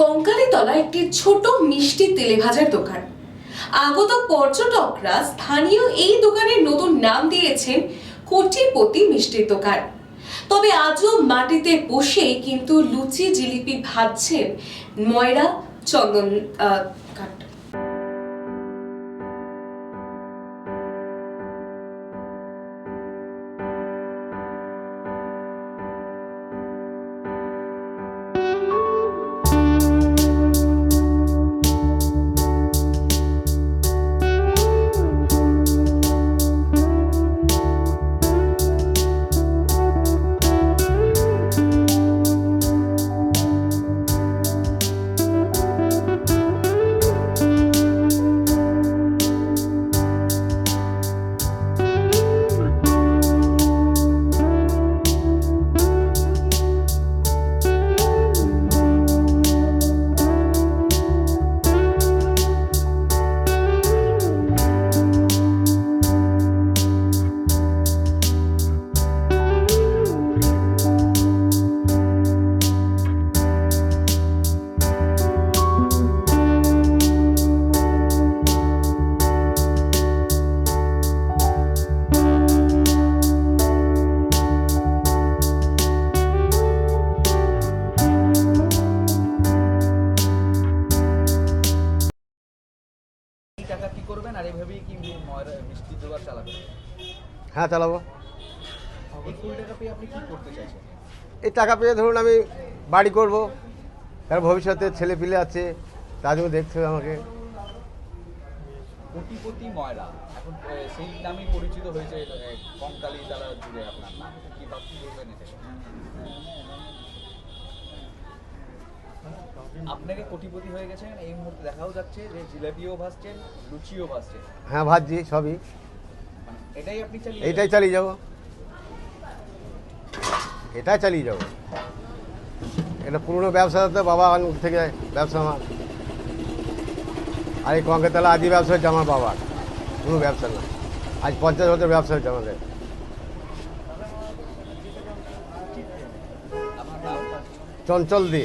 কঙ্কালীতলা একটি ছোট মিষ্টি তেলে ভাজার দোকান। আগত পর্যটকরা স্থানীয় এই দোকানের নতুন নাম দিয়েছেন কোটিপতি মিষ্টির দোকান। তবে আজও মাটিতে বসেই কিন্তু লুচি জিলিপি ভাজছেন ময়রা চন্দন টাকা কি করবেন আর এইভাবেই কি মিষ্টি দোকান চালাবেন? হ্যাঁ চালাবো। এই কুড়ি টাকা পেয়ে আপনি কি করতে চাইছেন? এই টাকা পেয়ে ধরুন আমি বাড়ি করব তার ভবিষ্যতে ছেলে পিলে আছে তাদেরও দেখতে হবে আমাকে। কোটিপতি ময়রা এখন সেই নামেই পরিচিত হয়েছে কঙ্কালী তালা জুড়ে আপনার নাম। কি এটা আপনাকে কোটিপতি হয়ে গেছেন এই মুহূর্তে দেখাও যাচ্ছে যে জিলাপিও ভাসছেন লুচিও ভাসছেন। হ্যাঁ ভাবছি সবই। মানে এটাই আপনি চালিয়ে এইটাই চালিয়ে যাব। এটাই চালিয়ে যাব। এটা পুরনো ব্যবসা তো বাবা থেকে ব্যবসা আমার। আর এই কঙ্কেতলা আদি ব্যবসা হচ্ছে আমার বাবার। কোনো ব্যবসা না। আজ পঞ্চাশ বছর ব্যবসা হচ্ছে আমাদের। চঞ্চল দে।